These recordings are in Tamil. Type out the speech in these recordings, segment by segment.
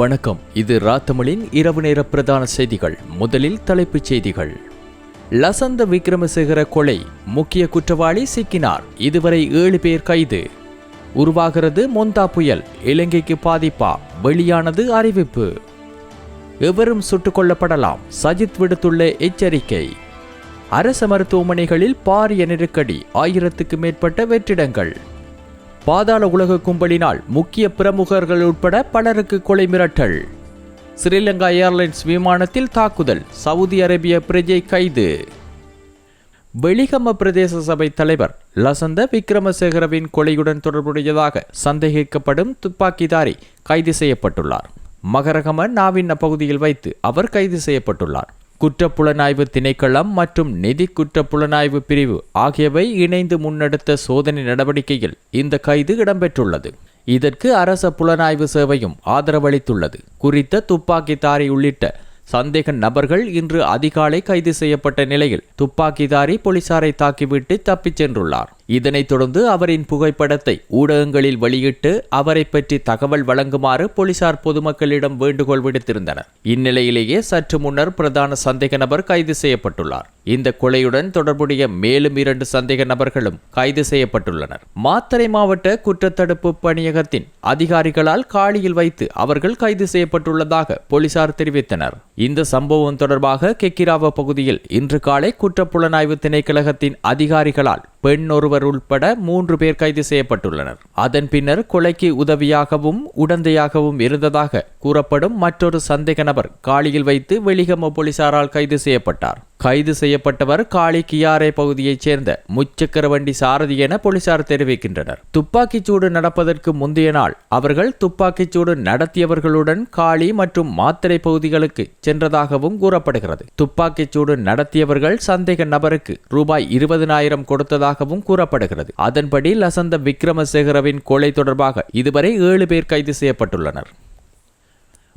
வணக்கம். இது ராத்தமிழின் இரவு நேர பிரதான செய்திகள். முதலில் தலைப்புச் செய்திகள். லசந்த விக்ரமசேகர கொலை. முக்கிய குற்றவாளி சிக்கினார். இதுவரை ஏழு பேர் கைது. உருவாகிறது மொந்தா புயல். இலங்கைக்கு பாதிப்பா. வெளியானது அறிவிப்பு. எவரும் சுட்டுக் கொல்லப்படலாம். சஜித் விடுத்துள்ள எச்சரிக்கை. அரச மருத்துவமனைகளில் பாரிய நெருக்கடி. ஆயிரத்துக்கு மேற்பட்ட வெற்றிடங்கள். பாதாள உலக கும்பலினால் முக்கிய பிரமுகர்கள் உட்பட பலருக்கு கொலை மிரட்டல். ஸ்ரீலங்கா ஏர்லைன்ஸ் விமானத்தில் தாக்குதல் சவுதி அரேபிய பிரஜை கைது. வெளிகம பிரதேச சபை தலைவர் லசந்த விக்ரமசேகரவின் கொலையுடன் தொடர்புடையதாக சந்தேகிக்கப்படும் துப்பாக்கிதாரி கைது செய்யப்பட்டுள்ளார். மகரகம நாவின்ன பகுதியில் வைத்து அவர் கைது செய்யப்பட்டுள்ளார். குற்றப்புலனாய்வு திணைக்களம் மற்றும் நிதி குற்றப்புலனாய்வு பிரிவு ஆகியவை இணைந்து முன்னெடுத்த சோதனை நடவடிக்கையில் இந்த கைது இடம்பெற்றுள்ளது. இதற்கு அரச புலனாய்வு சேவையும் ஆதரவளித்துள்ளது. குறித்த துப்பாக்கிதாரி உள்ளிட்ட சந்தேக நபர்கள் இன்று அதிகாலை கைது செய்யப்பட்ட நிலையில் துப்பாக்கிதாரி போலீசாரை தாக்கிவிட்டு தப்பிச் சென்றுள்ளார். இதனைத் தொடர்ந்து அவரின் புகைப்படத்தை ஊடகங்களில் வெளியிட்டு அவரை பற்றி தகவல் வழங்குமாறு போலீசார் பொதுமக்களிடம் வேண்டுகோள் விடுத்திருந்தனர். இந்நிலையிலேயே சற்று முன்னர் பிரதான சந்தேக நபர் கைது செய்யப்பட்டுள்ளார். இந்த கொலையுடன் தொடர்புடைய மேலும் இரண்டு சந்தேக நபர்களும் கைது செய்யப்பட்டுள்ளனர். மாத்தறை மாவட்ட குற்றத்தடுப்பு பணியகத்தின் அதிகாரிகளால் காலியில் வைத்து அவர்கள் கைது செய்யப்பட்டுள்ளதாக போலீசார் தெரிவித்தனர். இந்த சம்பவம் தொடர்பாக கெக்கிராவ பகுதியில் இன்று காலை குற்றப்புலனாய்வு திணைக்களகத்தின் அதிகாரிகளால் பெண் ஒருவர் உள்பட மூன்று பேர் கைது செய்யப்பட்டுள்ளனர். அதன் பின்னர் கொலைக்கு உதவியாகவும் உடந்தையாகவும் இருந்ததாக கூறப்படும் மற்றொரு சந்தேக நபர் காலியில் வைத்து வெளிகம போலீசாரால் கைது செய்யப்பட்டார். கைது செய்யப்பட்டவர் காளி கியாரே பகுதியைச் சேர்ந்த முச்சக்கர வண்டி சாரதி என போலீசார் தெரிவிக்கின்றனர். துப்பாக்கிச்சூடு நடப்பதற்கு முந்தைய நாள் அவர்கள் துப்பாக்கிச்சூடு நடத்தியவர்களுடன் காளி மற்றும் மாத்திரை பகுதிகளுக்கு சென்றதாகவும் கூறப்படுகிறது. துப்பாக்கிச்சூடு நடத்தியவர்கள் சந்தேக நபருக்கு ரூபாய் இருபதனாயிரம் கொடுத்ததாகவும் கூறப்படுகிறது. அதன்படி லசந்த விக்ரமசேகரவின் கொலை தொடர்பாக இதுவரை ஏழு பேர் கைது செய்யப்பட்டுள்ளனர்.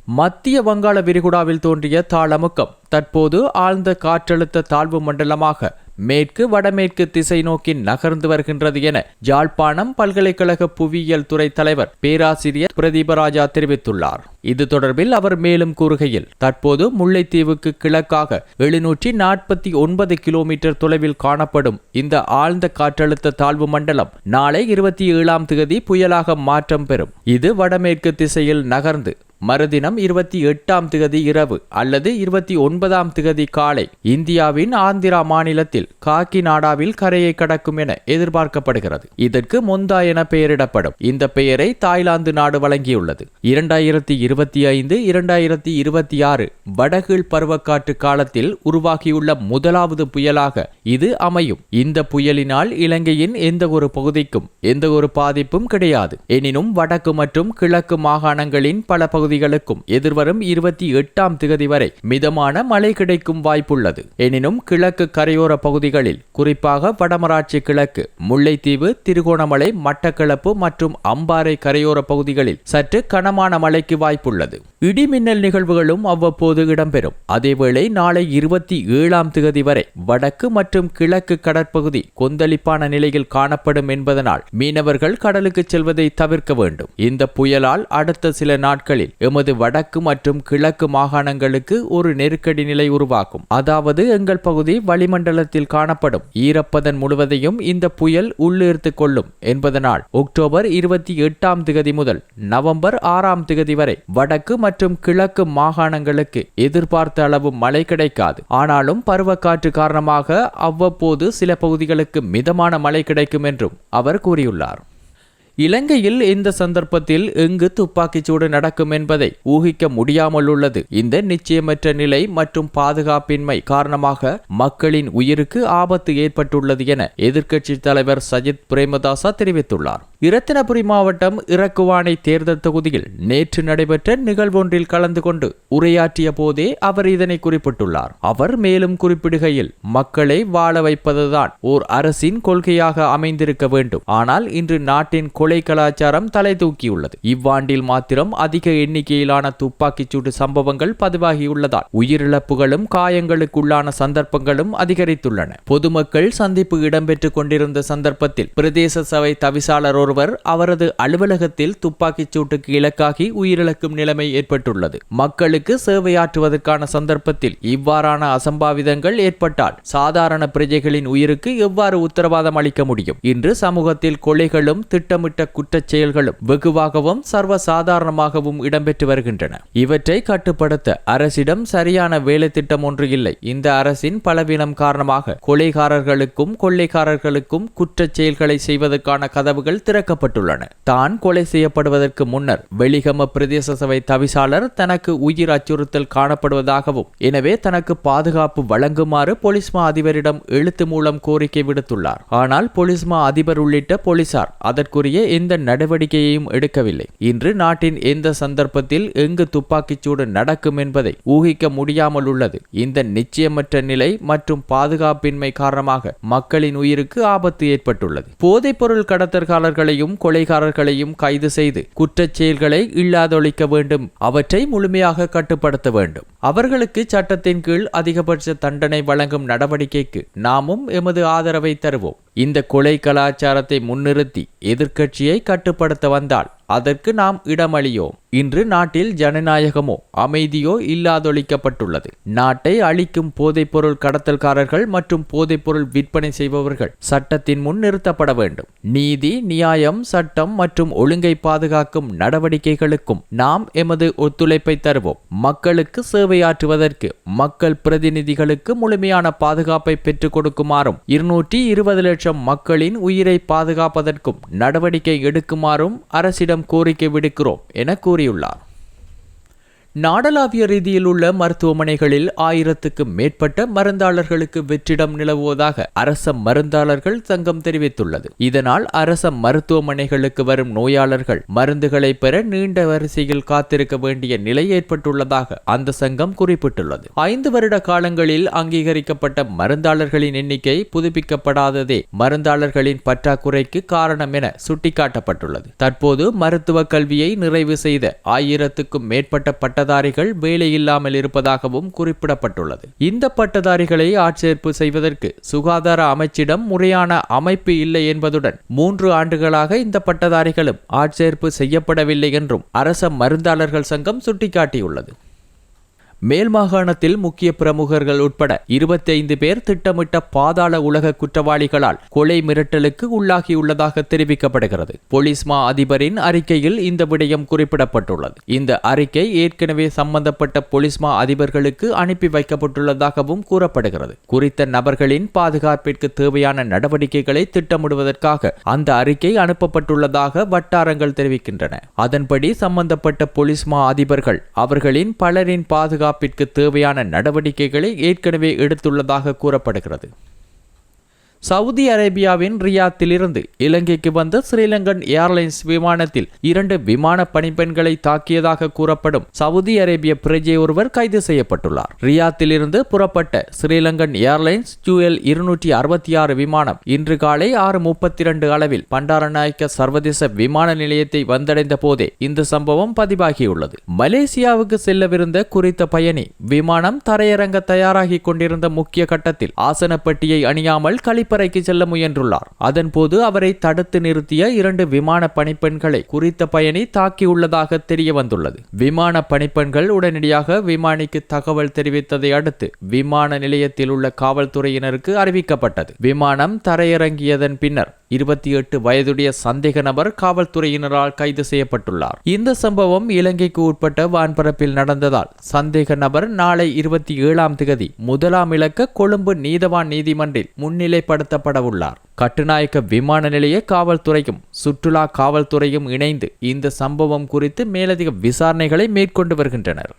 மத்திய வங்காள விரிகுடாவில் தோன்றிய தாளமுக்கம் தற்போது ஆழ்ந்த காற்றழுத்த தாழ்வு மண்டலமாக மேற்கு வடமேற்கு திசை நோக்கி நகர்ந்து வருகின்றது என ஜாழ்ப்பாணம் பல்கலைக்கழக புவியியல் துறை தலைவர் பேராசிரியர் பிரதீபராஜா தெரிவித்துள்ளார். இது தொடர்பில் அவர் மேலும் கூறுகையில் தற்போது முல்லைத்தீவுக்கு கிழக்காக எழுநூற்றி நாற்பத்தி ஒன்பது கிலோமீட்டர் தொலைவில் காணப்படும் இந்த ஆழ்ந்த காற்றழுத்த தாழ்வு மண்டலம் நாளை இருபத்தி ஏழாம் தேதி புயலாக மாற்றம் பெறும். இது வடமேற்கு திசையில் நகர்ந்து மறுதினம் இருபத்தி எட்டாம் திகதி இரவு அல்லது இருபத்தி ஒன்பதாம் திகதி காலை இந்தியாவின் ஆந்திரா மாநிலத்தில் காக்கி நாடாவில் கரையை கடக்கும் என எதிர்பார்க்கப்படுகிறது. இதற்கு முந்தா என பெயரிடப்படும் இந்த பெயரை தாய்லாந்து நாடு வழங்கியுள்ளது. இரண்டாயிரத்தி இருபத்தி ஐந்து இரண்டாயிரத்தி இருபத்தி ஆறு வடகீழ் பருவக்காற்று காலத்தில் உருவாகியுள்ள முதலாவது புயலாக இது அமையும். இந்த புயலினால் இலங்கையின் எந்த ஒரு பகுதிக்கும் எந்த ஒரு பாதிப்பும் கிடையாது. எனினும் வடக்கு மற்றும் கிழக்கு மாகாணங்களின் பல பகுதி பகுதிகளுக்கும் எதிர்வரும் இருபத்தி எட்டாம் திகதி வரை மிதமான மழை கிடைக்கும் வாய்ப்புள்ளது. எனினும் கிழக்கு கரையோர பகுதிகளில் குறிப்பாக வடமராட்சி கிழக்கு முல்லைத்தீவு திருகோணமலை மட்டக்களப்பு மற்றும் அம்பாறை கரையோர பகுதிகளில் சற்று கனமான மழைக்கு வாய்ப்புள்ளது. இடிமின்னல் நிகழ்வுகளும் அவ்வப்போது இடம்பெறும். அதேவேளை நாளை இருபத்தி ஏழாம் திகதி வரை வடக்கு மற்றும் கிழக்கு கடற்பகுதி கொந்தளிப்பான நிலையில் காணப்படும் என்பதனால் மீனவர்கள் கடலுக்கு செல்வதை தவிர்க்க வேண்டும். இந்த புயலால் அடுத்த சில நாட்களில் எமது வடக்கு மற்றும் கிழக்கு மாகாணங்களுக்கு ஒரு நெருக்கடி நிலை உருவாக்கும் அதாவது எங்கள் பகுதி வளிமண்டலத்தில் காணப்படும். ஈரப்பதன் முழுவதையும் இந்த புயல் உள்ளீர்த்து கொள்ளும் என்பதனால் அக்டோபர் இருபத்தி எட்டாம் திகதி முதல் நவம்பர் ஆறாம் திகதி வரை வடக்கு மற்றும் கிழக்கு மாகாணங்களுக்கு எதிர்பார்த்த அளவு மழை கிடைக்காது. ஆனாலும் பருவக்காற்று காரணமாக அவ்வப்போது சில பகுதிகளுக்கு மிதமான மழை கிடைக்கும் என்றும் அவர் கூறியுள்ளார். இலங்கையில் இந்த சந்தர்ப்பத்தில் எங்கு துப்பாக்கிச்சூடு நடக்கும் என்பதை ஊகிக்க முடியாமல் உள்ளது. இந்த நிச்சயமற்ற நிலை மற்றும் பாதுகாப்பின்மை காரணமாக மக்களின் உயிருக்கு ஆபத்து ஏற்பட்டுள்ளது என எதிர்க்கட்சி தலைவர் சஜித் பிரேமதாசா தெரிவித்துள்ளார். இரத்தினபுரி மாவட்டம் இறக்குவானை தேர்தல் தொகுதியில் நேற்று நடைபெற்ற நிகழ்வொன்றில் கலந்து கொண்டு உரையாற்றிய போதே அவர் இதனை குறிப்பிட்டுள்ளார். அவர் மேலும் குறிப்பிடுகையில் மக்களை வாழ வைப்பதுதான் ஓர் அரசின் கொள்கையாக அமைந்திருக்க வேண்டும். ஆனால் இன்று நாட்டின் கொலை கலாச்சாரம் தலை தூக்கியுள்ளது. இவ்வாண்டில் மாத்திரம் அதிக எண்ணிக்கையிலான துப்பாக்கிச்சூடு சம்பவங்கள் பதிவாகியுள்ளதால் உயிரிழப்புகளும் காயங்களுக்குள்ளான சந்தர்ப்பங்களும் அதிகரித்துள்ளன. பொதுமக்கள் சந்திப்பு இடம்பெற்றுக் கொண்டிருந்த சந்தர்ப்பத்தில் பிரதேச சபை தவிசாளர் ஒரு ஒருவர் அவரது அலுவலகத்தில் துப்பாக்கிச் சூட்டுக்கு இலக்காகி உயிரிழக்கும் நிலைமை ஏற்பட்டுள்ளது. மக்களுக்கு சேவையாற்றுவதற்கான சந்தர்ப்பத்தில் இவ்வாறான அசம்பாவிதங்கள் ஏற்பட்டால் சாதாரண பிரஜைகளின் உயிருக்கு எவ்வாறு உத்தரவாதம் அளிக்க முடியும்? இன்று சமூகத்தில் கொலைகளும் திட்டமிட்ட குற்றச் செயல்களும் வெகுவாகவும் சர்வசாதாரணமாகவும் இடம்பெற்று வருகின்றன. இவற்றை கட்டுப்படுத்த அரசிடம் சரியான வேலை திட்டம் ஒன்று இல்லை. இந்த அரசின் பலவீனம் காரணமாக கொலைகாரர்களுக்கும் கொள்ளைக்காரர்களுக்கும் குற்றச் செயல்களை செய்வதற்கான கதவுகள் திறக்கப்பட்டுள்ளன தான் கொலை செய்யப்படுவதற்கு முன்னர் வெளிகம பிரதேச சபை தவிசாளர் தனக்கு உயிர் அச்சுறுத்தல் காணப்படுவதாகவும் எனவே தனக்கு பாதுகாப்பு வழங்குமாறு பொலிஸ்மா அதிபரிடம் எழுத்து மூலம் கோரிக்கை விடுத்துள்ளார். ஆனால் பொலிஸ்மா அதிபர் உள்ளிட்ட போலீசார் அதற்குரிய எந்த நடவடிக்கையையும் எடுக்கவில்லை. இன்று நாட்டின் எந்த சந்தர்ப்பத்தில் எங்கு துப்பாக்கிச்சூடு நடக்கும் என்பதை ஊகிக்க முடியாமல் உள்ளது. இந்த நிச்சயமற்ற நிலை மற்றும் பாதுகாப்பின்மை காரணமாக மக்களின் உயிருக்கு ஆபத்து ஏற்பட்டுள்ளது. போதைப்பொருள் குற்றவாளிகளையும் கொலைகாரர்களையும் கைது செய்து குற்றச் செயல்களை இல்லாதொழிக்க வேண்டும். அவற்றை முழுமையாக கட்டுப்படுத்த வேண்டும். அவர்களுக்கு சட்டத்தின் கீழ் அதிகபட்ச தண்டனை வழங்கும் நடவடிக்கைக்கு நாமும் எமது ஆதரவை தருவோம். இந்த கொலை கலாச்சாரத்தை முன்னிறுத்தி எதிர்க்கட்சியை கட்டுப்படுத்த வந்தால் அதற்கு நாம் இடமளியோம். இன்று நாட்டில் ஜனநாயகமோ அமைதியோ இல்லாதொழிக்கப்பட்டுள்ளது. நாட்டை அழிக்கும் போதைப்பொருள் கடத்தல்காரர்கள் மற்றும் போதைப்பொருள் விற்பனை செய்பவர்கள் சட்டத்தின் முன் நிறுத்தப்பட வேண்டும். நீதி நியாயம் சட்டம் மற்றும் ஒழுங்கை பாதுகாக்கும் நடவடிக்கைகளுக்கும் நாம் எமது ஒத்துழைப்பை தருவோம். மக்களுக்கு சேவையாற்றுவதற்கு மக்கள் பிரதிநிதிகளுக்கு முழுமையான பாதுகாப்பை பெற்றுக் கொடுக்குமாறும் இருநூற்றி இருபது லட்சம் மக்களின் உயிரை பாதுகாப்பதற்கும் நடவடிக்கை எடுக்குமாறும் அரசிடம் கோரிக்கை விடுக்கிறோம் என கூறியுள்ளார். நாடளாவிய ரீதியில் உள்ள மருத்துவமனைகளில் ஆயிரத்துக்கு மேற்பட்ட மருந்தாளர்களுக்கு வெற்றிடம் நிலவுவதாக அரச மருந்தாளர்கள் சங்கம் தெரிவித்துள்ளது. இதனால் அரச மருத்துவமனைகளுக்கு வரும் நோயாளர்கள் மருந்துகளை பெற நீண்ட வரிசையில் காத்திருக்க வேண்டிய நிலை ஏற்பட்டுள்ளதாக அந்த சங்கம் குறிப்பிட்டுள்ளது. ஐந்து வருட காலங்களில் அங்கீகரிக்கப்பட்ட மருந்தாளர்களின் எண்ணிக்கை புதுப்பிக்கப்படாததே மருந்தாளர்களின் பற்றாக்குறைக்கு காரணம் என சுட்டிக்காட்டப்பட்டுள்ளது. தற்போது மருத்துவ கல்வியை நிறைவு செய்த ஆயிரத்துக்கும் மேற்பட்ட பட்ட பட்டதாரிகள் வேலை இல்லாமல் இருப்பதாகவும் குறிப்பிடப்பட்டுள்ளது. இந்த பட்டதாரிகளை ஆட்சேர்ப்பு செய்வதற்கு சுகாதார அமைச்சிடம் முறையான அமைப்பு இல்லை என்பதுடன் மூன்று ஆண்டுகளாக இந்த பட்டதாரிகளும் ஆட்சேர்ப்பு செய்யப்படவில்லை என்றும் அரச மருந்தாளர்கள் சங்கம் சுட்டிக்காட்டியுள்ளது. மேல் மாகாணத்தில் முக்கிய பிரமுகர்கள் உட்பட இருபத்தைந்து பேர் திட்டமிட்ட பாதாள உலக குற்றவாளிகளால் கொலை மிரட்டலுக்கு உள்ளாகியுள்ளதாக தெரிவிக்கப்படுகிறது. பொலிஸ்மா அதிபரின் அறிக்கையில் இந்த விடயம் குறிப்பிடப்பட்டுள்ளது. இந்த அறிக்கை ஏற்கனவே சம்பந்தப்பட்ட பொலிஸ்மா அதிபர்களுக்கு அனுப்பி வைக்கப்பட்டுள்ளதாகவும் கூறப்படுகிறது. குறித்த நபர்களின் பாதுகாப்பிற்கு தேவையான நடவடிக்கைகளை திட்டமிடுவதற்காக அந்த அறிக்கை அனுப்பப்பட்டுள்ளதாக வட்டாரங்கள் தெரிவிக்கின்றன. அதன்படி சம்பந்தப்பட்ட பொலிஸ்மா அதிபர்கள் அவர்களின் பலரின் பாதுகாப்பு பாதுகாப்பிற்கு தேவையான நடவடிக்கைகளை ஏற்கனவே எடுத்துள்ளதாக கூறப்படுகிறது. சவுதி அரேபியாவின் ரியாத்திலிருந்து இலங்கைக்கு வந்த ஸ்ரீலங்கன் ஏர்லைன்ஸ் விமானத்தில் இரண்டு விமான பணிப்பெண்களை தாக்கியதாக கூறப்படும் சவுதி அரேபிய பிரஜை ஒருவர் கைது செய்யப்பட்டுள்ளார். ரியாத்திலிருந்து புறப்பட்ட ஸ்ரீலங்கன் ஏர்லைன்ஸ் ஜூஎல் இருநூற்றி அறுபத்தி ஆறு விமானம் இன்று காலை ஆறு முப்பத்தி இரண்டு அளவில் பண்டாரநாயக்க சர்வதேச விமான நிலையத்தை வந்தடைந்த போதே இந்த சம்பவம் பதிவாகியுள்ளது. மலேசியாவுக்கு செல்லவிருந்த குறித்த பயணி விமானம் தரையிறங்க தயாராகி கொண்டிருந்த முக்கிய கட்டத்தில் ஆசனப்பட்டியை அணியாமல் கழிப்ப கழிப்பறைக்கு செல்ல முயன்றுள்ளார். அதன்போது அவரை தடுத்து நிறுத்திய இரண்டு விமான பணிப்பெண்களை குறித்த பயணி தாக்கியுள்ளதாக தெரிய வந்துள்ளது விமான பணிப்பெண்கள் உடனடியாக விமானிக்கு தகவல் தெரிவித்ததை அடுத்து விமான நிலையத்தில் உள்ள காவல்துறையினருக்கு அறிவிக்கப்பட்டது. விமானம் தரையிறங்கியதன் பின்னர் இருபத்தி எட்டு வயதுடைய சந்தேக நபர் காவல்துறையினரால் கைது செய்யப்பட்டுள்ளார். இந்த சம்பவம் இலங்கைக்கு உட்பட்ட வான்பரப்பில் நடந்ததால் சந்தேக நபர் நாளை இருபத்தி ஏழாம் திகதி முதலாம் இலக்க கொழும்பு நீதவான் நீதிமன்றில் முன்னிலைப்படுத்தப்பட உள்ளார். கட்டுநாயக்க விமான நிலைய காவல்துறையும் சுற்றுலா காவல்துறையும் இணைந்து இந்த சம்பவம் குறித்து மேலதிக விசாரணைகளை மேற்கொண்டு வருகின்றனர்.